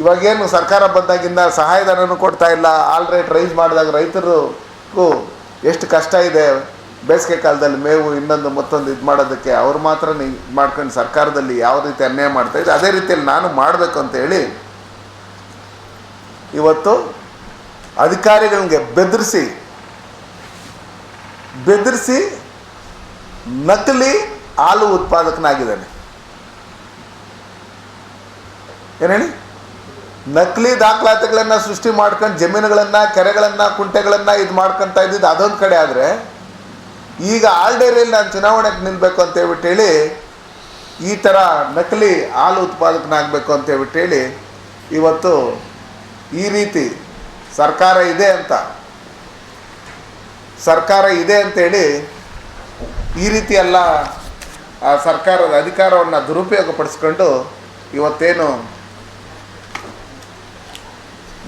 ಇವಾಗೇನು ಸರ್ಕಾರ ಬಂದಾಗಿಂದ ಸಹಾಯಧನನು ಕೊಡ್ತಾ ಇಲ್ಲ. ಆಲ್ ರೇಟ್ ರೈಸ್ ಮಾಡಿದಾಗ ರೈತರಿಗೂ ಎಷ್ಟು ಕಷ್ಟ ಇದೆ. ಬೇಸಿಗೆ ಕಾಲದಲ್ಲಿ ಮೇವು ಇನ್ನೊಂದು ಮತ್ತೊಂದು ಇದು ಮಾಡೋದಕ್ಕೆ ಅವ್ರು ಮಾತ್ರ ಇದು ಮಾಡ್ಕೊಂಡು ಸರ್ಕಾರದಲ್ಲಿ ಯಾವ ರೀತಿ ಅನ್ಯಾಯ ಇದೆ ಅದೇ ರೀತಿಯಲ್ಲಿ ನಾನು ಮಾಡಬೇಕು ಅಂತ ಹೇಳಿ ಇವತ್ತು ಅಧಿಕಾರಿಗಳಿಗೆ ಬೆದರಿಸಿ ಬೆದರಿಸಿ ನಕಲಿ ಹಾಲು ಉತ್ಪಾದಕನಾಗಿದ್ದಾನೆ. ಏನು ಹೇಳಿ? ನಕಲಿ ದಾಖಲಾತಿಗಳನ್ನು ಸೃಷ್ಟಿ ಮಾಡ್ಕೊಂಡು ಜಮೀನುಗಳನ್ನು, ಕೆರೆಗಳನ್ನು, ಕುಂಟೆಗಳನ್ನು ಇದು ಮಾಡ್ಕೊತಾ ಇದ್ದಿದ್ದು ಅದೊಂದು ಕಡೆ ಆದರೆ, ಈಗ ಆಲ್ಡೇರಿಯಲ್ಲಿ ನಾನು ಚುನಾವಣೆಗೆ ನಿಲ್ಲಬೇಕು ಅಂತ ಹೇಳ್ಬಿಟ್ಟು ಹೇಳಿ ಈ ಥರ ನಕಲಿ ಹಾಲು ಉತ್ಪಾದಕನಾಗಬೇಕು ಅಂತ ಹೇಳ್ಬಿಟ್ಟು ಹೇಳಿ ಇವತ್ತು ಈ ರೀತಿ ಸರ್ಕಾರ ಇದೆ ಅಂತ, ಸರ್ಕಾರ ಇದೆ ಅಂತೇಳಿ ಈ ರೀತಿ ಎಲ್ಲ, ಆ ಸರ್ಕಾರದ ಅಧಿಕಾರವನ್ನು ದುರುಪಯೋಗಪಡಿಸ್ಕೊಂಡು ಇವತ್ತೇನು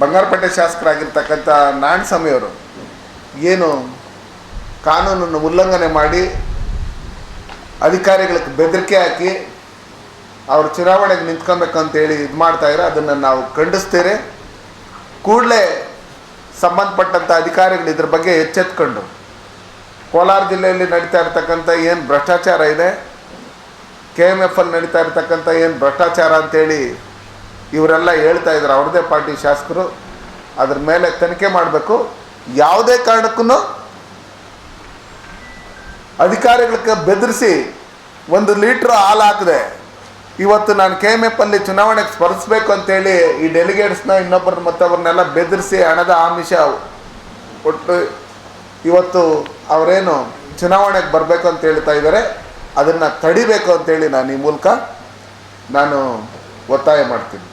ಬಂಗಾರಪೇಟೆ ಶಾಸಕರಾಗಿರ್ತಕ್ಕಂಥ ನಾರಾಯಣ ಸ್ವಾಮಿಯವರು ಏನು ಕಾನೂನನ್ನು ಉಲ್ಲಂಘನೆ ಮಾಡಿ ಅಧಿಕಾರಿಗಳಿಗೆ ಬೆದರಿಕೆ ಹಾಕಿ ಅವರು ಚುನಾವಣೆಗೆ ನಿಂತ್ಕೊಬೇಕು ಅಂತೇಳಿ ಇದು ಮಾಡ್ತಾಯಿದ್ರೆ ಅದನ್ನು ನಾವು ಖಂಡಿಸ್ತೇವೆ ಕೂಡಲೇ ಸಂಬಂಧಪಟ್ಟಂಥ ಅಧಿಕಾರಿಗಳು ಇದ್ರ ಬಗ್ಗೆ ಎಚ್ಚೆತ್ಕೊಂಡು ಕೋಲಾರ ಜಿಲ್ಲೆಯಲ್ಲಿ ನಡೀತಾ ಇರ್ತಕ್ಕಂಥ ಏನು ಭ್ರಷ್ಟಾಚಾರ ಇದೆ, ಕೆ ಎಂ ಎಫ್ ಅಲ್ಲಿ ನಡೀತಾ ಇರ್ತಕ್ಕಂಥ ಏನು ಭ್ರಷ್ಟಾಚಾರ ಅಂತೇಳಿ ಇವರೆಲ್ಲ ಹೇಳ್ತಾ ಇದ್ದಾರೆ ಅವ್ರದ್ದೇ ಪಾರ್ಟಿ ಶಾಸಕರು, ಅದ್ರ ಮೇಲೆ ತನಿಖೆ ಮಾಡಬೇಕು. ಯಾವುದೇ ಕಾರಣಕ್ಕೂ ಅಧಿಕಾರಿಗಳಿಗೆ ಬೆದರಿಸಿ ಒಂದು ಲೀಟ್ರ್ ಹಾಲು ಹಾಕಿದೆ. ಇವತ್ತು ನಾನು ಕೆ ಎಂ ಎಫ್ ಅಲ್ಲಿ ಚುನಾವಣೆಗೆ ಸ್ಪರ್ಧಿಸ್ಬೇಕು ಅಂತೇಳಿ ಈ ಡೆಲಿಗೇಟ್ಸ್ನ ಇನ್ನೊಬ್ಬರ ಮತ್ತೊಬ್ಬರನ್ನೆಲ್ಲ ಬೆದರಿಸಿ ಹಣದ ಆಮಿಷ ಕೊಟ್ಟು ಇವತ್ತು ಅವರೇನು ಚುನಾವಣೆಗೆ ಬರಬೇಕು ಅಂತ ಹೇಳ್ತಾ ಇದ್ದಾರೆ. ಅದನ್ನು ತಡಿಬೇಕು ಅಂತೇಳಿ ನಾನು ಈ ಮೂಲಕ ನಾನು ಒತ್ತಾಯ ಮಾಡ್ತೀನಿ.